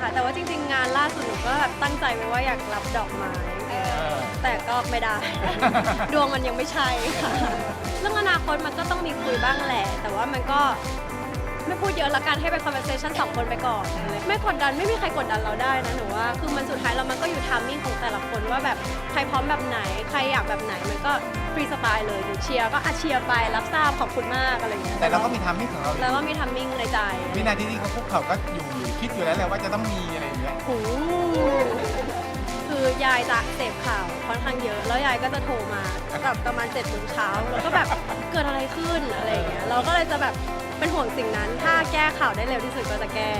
ค่ะ แต่ว่าจริง ๆ งานล่าสุดหนูก็แบบตั้งใจไว้ว่าอยากรับดอกไม้ แต่ก็ไม่ได้ ดวงมันยังไม่ใช่ค่ะ เรื่องอนาคตมันก็ต้องมีคุยบ้างแหละ แต่ว่ามันก็ ไม่พูดเยอะละกันให้เป็น conversation สองคนไปก่อนไม่กดดันไม่มีใครกดดันเราได้นะหนูว่าคือมันสุดท้ายแล้วมันก็อยู่ทามมิ่งของแต่ละคนว่าแบบใครพร้อมแบบไหน ใครอยากแบบไหนมันก็ฟรีสไตล์เลยหนูเชียร์ก็อาเชียร์ไปรับทราบขอบคุณมากอะไรอย่างเงี้ยแต่เราก็มีทำให้ของเราแล้วก็มีทามมิ่งในใจวินาทีที่เขาคุกเข่าก็อยู่อยู่คิดอยู่แล้วแหละว่าจะต้องมีอะไรอย่างเงี้ยโอ้โหคือยายจะเสพข่าวค่อนข้างเยอะแล้วยายก็จะโทรมาแบบประมาณเจ็ดโมงเช้าแล้วก็แบบเกิดอะไรขึ้นอะไรอย่างเงี้ยเราก็เลยจะแบบ เป็นห่วงสิ่งนั้น ถ้าแก้ข่าวได้เร็วที่สุดก็จะแก้